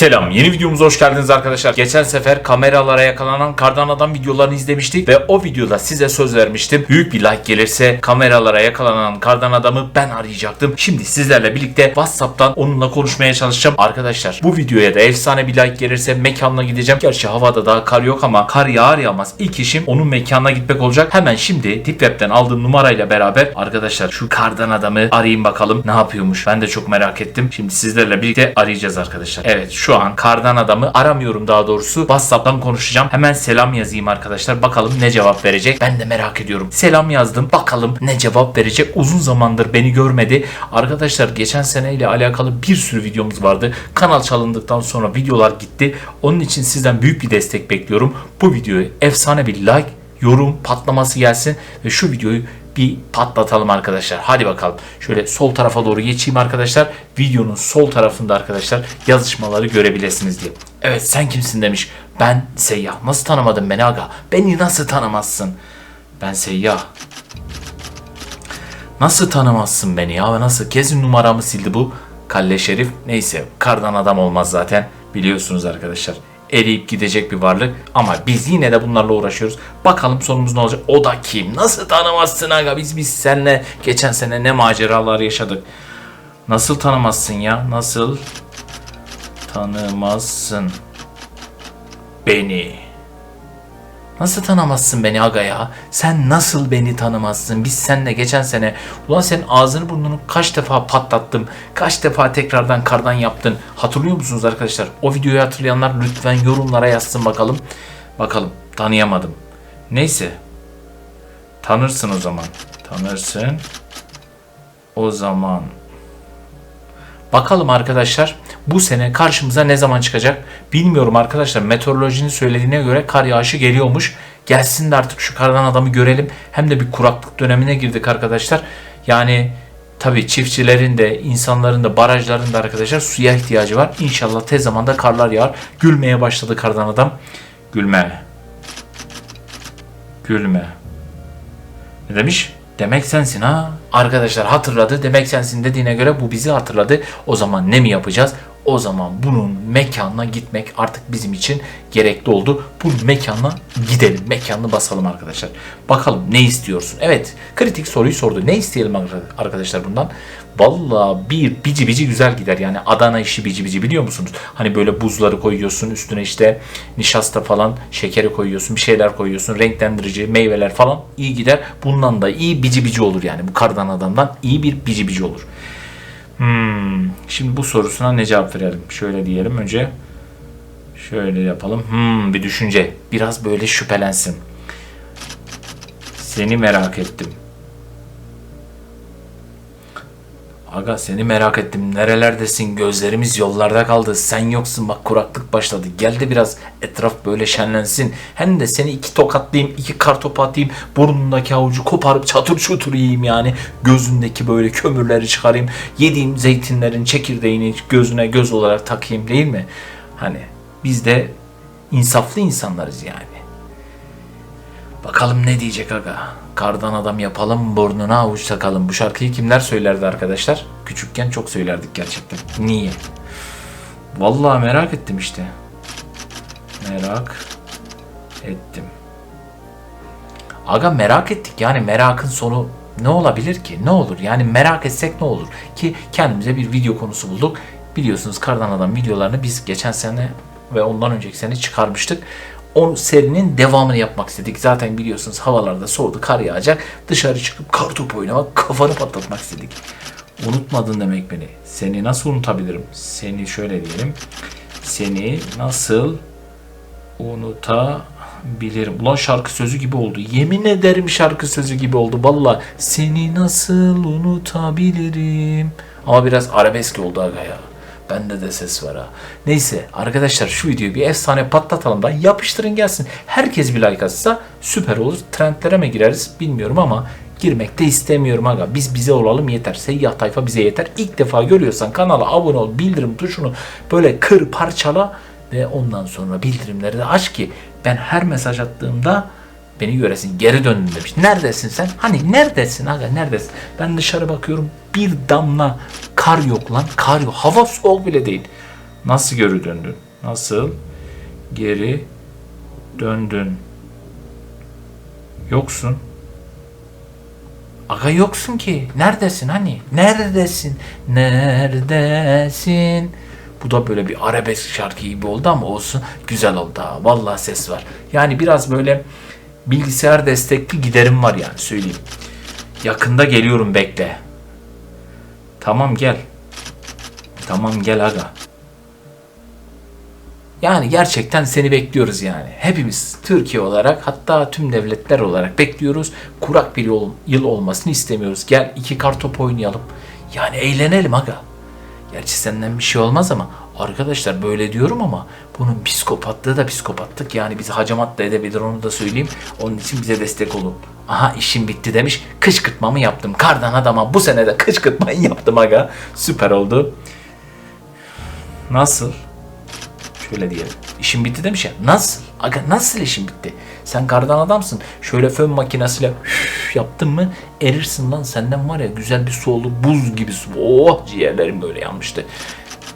Selam yeni videomuza hoş geldiniz arkadaşlar. Geçen sefer kameralara yakalanan kardan adam videolarını izlemiştik ve o videoda size söz vermiştim. Büyük bir like gelirse kameralara yakalanan kardan adamı ben arayacaktım. Şimdi sizlerle birlikte Whatsapp'tan onunla konuşmaya çalışacağım. Arkadaşlar bu videoya da efsane bir like gelirse mekanına gideceğim. Gerçi havada daha kar yok ama kar yağar yağmaz ilk işim onun mekanına gitmek olacak. Hemen şimdi Deep Web'den aldığım numarayla beraber arkadaşlar şu kardan adamı arayayım bakalım ne yapıyormuş. Ben de çok merak ettim. Şimdi sizlerle birlikte arayacağız arkadaşlar. Evet şu an kardan adamı aramıyorum daha doğrusu. WhatsApp'tan konuşacağım. Hemen selam yazayım arkadaşlar. Bakalım ne cevap verecek. Ben de merak ediyorum. Selam yazdım. Bakalım ne cevap verecek. Uzun zamandır beni görmedi. Arkadaşlar geçen seneyle alakalı bir sürü videomuz vardı. Kanal çalındıktan sonra videolar gitti. Onun için sizden büyük bir destek bekliyorum. Bu videoyu efsane bir like, yorum patlaması gelsin ve şu videoyu bir patlatalım arkadaşlar. Hadi bakalım. Şöyle sol tarafa doğru geçeyim arkadaşlar. Videonun sol tarafında arkadaşlar yazışmaları görebilirsiniz diye. Evet sen kimsin demiş. Ben Seyyah. Nasıl tanımadın beni aga? Beni nasıl tanımazsın? Ben Seyyah. Nasıl tanımazsın beni ya? Nasıl? Kesin numaramı sildi bu. Kalle Şerif. Neyse kardan adam olmaz zaten. Biliyorsunuz arkadaşlar. Eriyip gidecek bir varlık. Ama biz yine de bunlarla uğraşıyoruz. Bakalım sonumuz ne olacak? O da kim? Nasıl tanımazsın aga? Biz biz seninle geçen sene ne maceralar yaşadık. Nasıl tanımazsın ya? Nasıl tanımazsın beni? Nasıl tanımazsın beni aga ya? Sen nasıl beni tanımazsın? Biz seninle geçen sene ulan senin ağzını burnunu kaç defa patlattım. Kaç defa tekrardan kardan yaptın. Hatırlıyor musunuz arkadaşlar? O videoyu hatırlayanlar lütfen yorumlara yazsın bakalım. Bakalım tanıyamadım. Neyse. Tanırsın o zaman. Tanırsın. O zaman Bakalım arkadaşlar bu sene karşımıza ne zaman çıkacak bilmiyorum arkadaşlar. Meteorolojinin söylediğine göre kar yağışı geliyormuş. Gelsin de artık şu kardan adamı görelim. Hem de bir kuraklık dönemine girdik arkadaşlar. Yani tabii çiftçilerin de insanların da barajların da arkadaşlar suya ihtiyacı var. İnşallah tez zamanda karlar yağar. Gülmeye başladı kardan adam. Gülme. Gülme. Ne demiş? Demek sensin ha. Arkadaşlar hatırladı. Demek sensin dediğine göre bu bizi hatırladı. O zaman ne mi yapacağız? O zaman bunun mekanına gitmek artık bizim için gerekli oldu. Bu mekanına gidelim. Mekanını basalım arkadaşlar. Bakalım ne istiyorsun? Evet kritik soruyu sordu. Ne isteyelim arkadaşlar bundan? Valla bir bici bici güzel gider. Yani Adana işi bici bici biliyor musunuz? Hani böyle buzları koyuyorsun üstüne işte nişasta falan şekeri koyuyorsun bir şeyler koyuyorsun renklendirici meyveler falan iyi gider. Bundan da iyi bici bici olur yani bu kardan adamdan iyi bir bici bici olur. Hmm, şimdi bu sorusuna ne cevap verelim? Şöyle diyelim önce. Şöyle yapalım. Hmm, bir düşünce. Biraz böyle şüphelensin. Seni merak ettim. Aga seni merak ettim. Nerelerdesin? Gözlerimiz yollarda kaldı. Sen yoksun bak kuraklık başladı. Gel de biraz etraf böyle şenlensin. Hem de seni iki tokatlayayım, iki kartopu atayım. Burnundaki avucu koparıp çatır çutur yiyeyim yani. Gözündeki böyle kömürleri çıkarayım. Yediğim zeytinlerin çekirdeğini gözüne göz olarak takayım değil mi? Hani biz de insaflı insanlarız yani. Bakalım ne diyecek aga. Kardan adam yapalım, burnuna avuç takalım. Bu şarkıyı kimler söylerdi arkadaşlar? Küçükken çok söylerdik gerçekten. Niye? Vallahi merak ettim işte. Merak ettim. Aga merak ettik yani merakın sonu ne olabilir ki? Ne olur? Yani merak etsek ne olur? Ki kendimize bir video konusu bulduk. Biliyorsunuz Kardan Adam videolarını biz geçen sene ve ondan önceki sene çıkarmıştık o serinin devamını yapmak istedik. Zaten biliyorsunuz havalarda soğudu, kar yağacak. Dışarı çıkıp kar topu oynamak, kafanı patlatmak istedik. Unutmadın demek beni. Seni nasıl unutabilirim? Seni şöyle diyelim. Seni nasıl unutabilirim? Ulan şarkı sözü gibi oldu. Yemin ederim şarkı sözü gibi oldu. Valla seni nasıl unutabilirim? Ama biraz arabesk oldu aga ya. Bende de ses var ha. Neyse arkadaşlar şu videoyu bir efsane patlatalım da yapıştırın gelsin. Herkes bir like atsa süper olur. Trendlere mi gireriz bilmiyorum ama girmek de istemiyorum aga. Biz bize olalım yeter. Seyyah tayfa bize yeter. İlk defa görüyorsan kanala abone ol. Bildirim tuşunu böyle kır parçala ve ondan sonra bildirimleri de aç ki ben her mesaj attığımda beni göresin. Geri döndün demiş. Neredesin sen? Hani neredesin aga neredesin? Ben dışarı bakıyorum bir damla kar yok lan. Kar yok. Hava soğuk bile değil. Nasıl geri döndün? Nasıl geri döndün? Yoksun. Aga yoksun ki. Neredesin hani? Neredesin? Neredesin? Bu da böyle bir arabesk şarkı gibi oldu ama olsun. Güzel oldu ha. Vallahi ses var. Yani biraz böyle bilgisayar destekli giderim var yani söyleyeyim. Yakında geliyorum bekle. Tamam gel. Tamam gel aga. Yani gerçekten seni bekliyoruz yani. Hepimiz Türkiye olarak hatta tüm devletler olarak bekliyoruz. Kurak bir yol, yıl olmasını istemiyoruz. Gel iki kartop oynayalım. Yani eğlenelim aga. Gerçi senden bir şey olmaz ama arkadaşlar böyle diyorum ama bunun psikopatlığı da psikopatlık. Yani bizi hacamat da edebilir onu da söyleyeyim. Onun için bize destek olun. Aha işim bitti demiş. Kışkırtmamı yaptım. Kardan adama bu sene de kışkırtmayı yaptım aga. Süper oldu. Nasıl? Şöyle diyelim. İşim bitti demiş ya. Nasıl? Aga nasıl işin bitti? Sen kardan adamsın. Şöyle fön makinesiyle üf yaptın mı erirsin lan. Senden var ya güzel bir su oldu. Buz gibi su. Oh ciğerlerim böyle yanmıştı.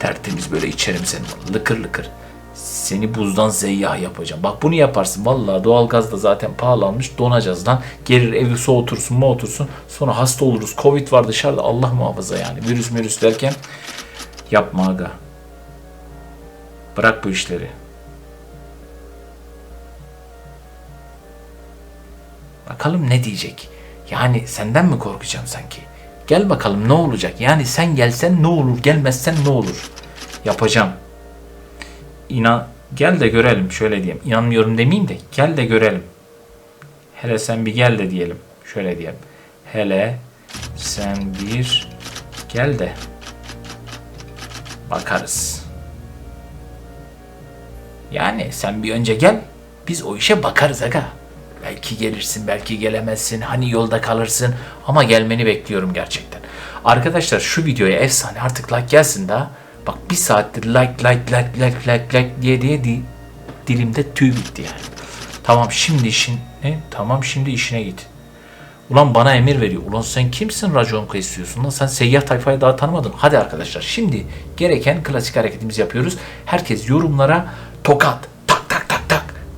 Tertemiz böyle içerim seni. Lıkır lıkır. Seni buzdan seyyah yapacağım. Bak bunu yaparsın. Vallahi doğalgaz da zaten pahalanmış. Donacağız lan. Gelir evi soğutursun mu otursun. Sonra hasta oluruz. Covid var dışarıda. Allah muhafaza yani. Virüs virüs derken yapma aga. Bırak bu işleri. Bakalım ne diyecek? Yani senden mi korkacağım sanki? Gel bakalım ne olacak? Yani sen gelsen ne olur, gelmezsen ne olur? Yapacağım. İnan gel de görelim şöyle diyeyim. İnanmıyorum demeyeyim de gel de görelim. Hele sen bir gel de diyelim. Şöyle diyelim. Hele sen bir gel de bakarız. Yani sen bir önce gel. Biz o işe bakarız aga. Belki gelirsin, belki gelemezsin. Hani yolda kalırsın. Ama gelmeni bekliyorum gerçekten. Arkadaşlar şu videoya efsane artık like gelsin daha. Bak bir saattir like like like like like like diye diye di, dilimde tüy bitti yani. Tamam şimdi işin ne? Tamam şimdi işine git. Ulan bana emir veriyor. Ulan sen kimsin racon kesiyorsun? Lan sen seyyah tayfayı daha tanımadın. Hadi arkadaşlar şimdi gereken klasik hareketimizi yapıyoruz. Herkes yorumlara tokat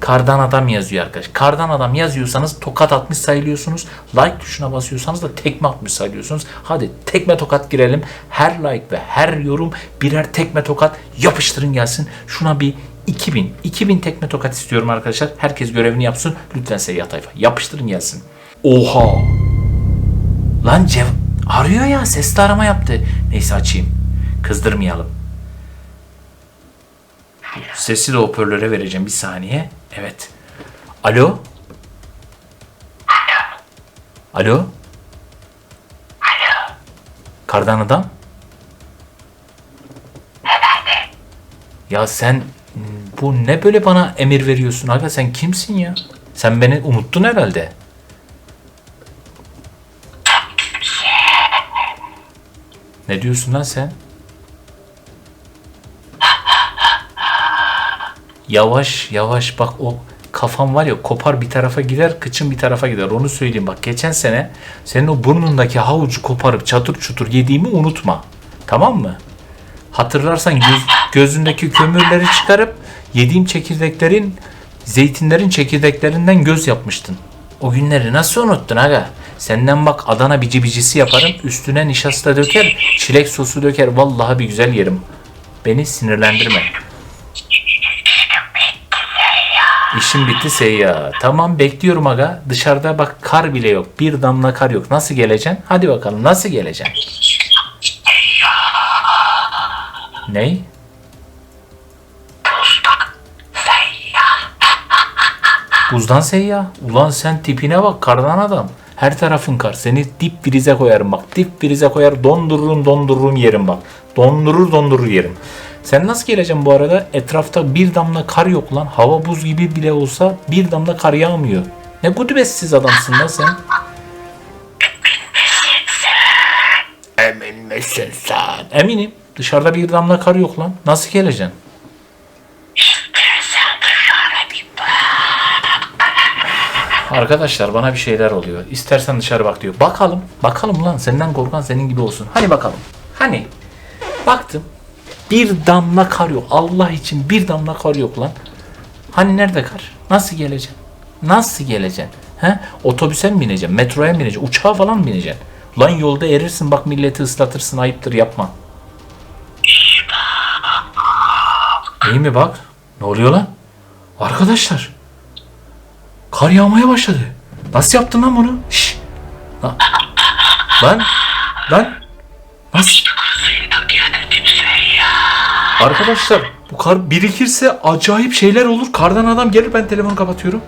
kardan adam yazıyor arkadaş. Kardan adam yazıyorsanız tokat atmış sayılıyorsunuz. Like tuşuna basıyorsanız da tekme atmış sayılıyorsunuz. Hadi tekme tokat girelim. Her like ve her yorum birer tekme tokat yapıştırın gelsin. Şuna bir 2000 2000 tekme tokat istiyorum arkadaşlar. Herkes görevini yapsın. Lütfen seyyah tayfa yapıştırın gelsin. Oha. Lan Cev arıyor ya sesli arama yaptı. Neyse açayım. Kızdırmayalım. Sesi de hoparlöre vereceğim bir saniye. Evet. Alo? Alo? Alo? Kardan adam? Ya sen bu ne böyle bana emir veriyorsun aga sen kimsin ya? Sen beni unuttun herhalde. Ne diyorsun lan sen? Yavaş yavaş bak o kafam var ya kopar bir tarafa gider kıçın bir tarafa gider onu söyleyeyim bak geçen sene senin o burnundaki havucu koparıp çatır çutur yediğimi unutma tamam mı? Hatırlarsan göz, gözündeki kömürleri çıkarıp yediğim çekirdeklerin zeytinlerin çekirdeklerinden göz yapmıştın. O günleri nasıl unuttun aga? Senden bak Adana bici bicisi yaparım. Üstüne nişasta döker, çilek sosu döker. Vallahi bir güzel yerim. Beni sinirlendirme. İşim bitti Seyya. Tamam bekliyorum aga. Dışarıda bak kar bile yok. Bir damla kar yok. Nasıl geleceksin? Hadi bakalım nasıl geleceksin? Ney? Buzdan seyyah. Ulan sen tipine bak kardan adam. Her tarafın kar. Seni dip frize koyarım bak. Dip frize koyar dondururum dondururum yerim bak. Dondurur dondurur yerim. Sen nasıl geleceksin bu arada? Etrafta bir damla kar yok lan. Hava buz gibi bile olsa bir damla kar yağmıyor. Ne gudubetsiz adamsın lan sen. Emin misin sen? Eminim. Dışarıda bir damla kar yok lan. Nasıl geleceksin? Arkadaşlar bana bir şeyler oluyor. İstersen dışarı bak diyor. Bakalım. Bakalım lan senden korkan senin gibi olsun. Hani bakalım. Hani. Baktım. Bir damla kar yok. Allah için bir damla kar yok lan. Hani nerede kar? Nasıl geleceksin? Nasıl geleceksin? He? Otobüse mi bineceksin? Metroya mı bineceksin? Uçağa falan mı bineceksin? Lan yolda erirsin bak milleti ıslatırsın ayıptır yapma. İyi mi bak? Ne oluyor lan? Arkadaşlar. Kar yağmaya başladı. Nasıl yaptın lan bunu? Şşş. Lan. Lan. Nasıl? Arkadaşlar bu kar birikirse acayip şeyler olur. Kardan adam gelir ben telefonu kapatıyorum.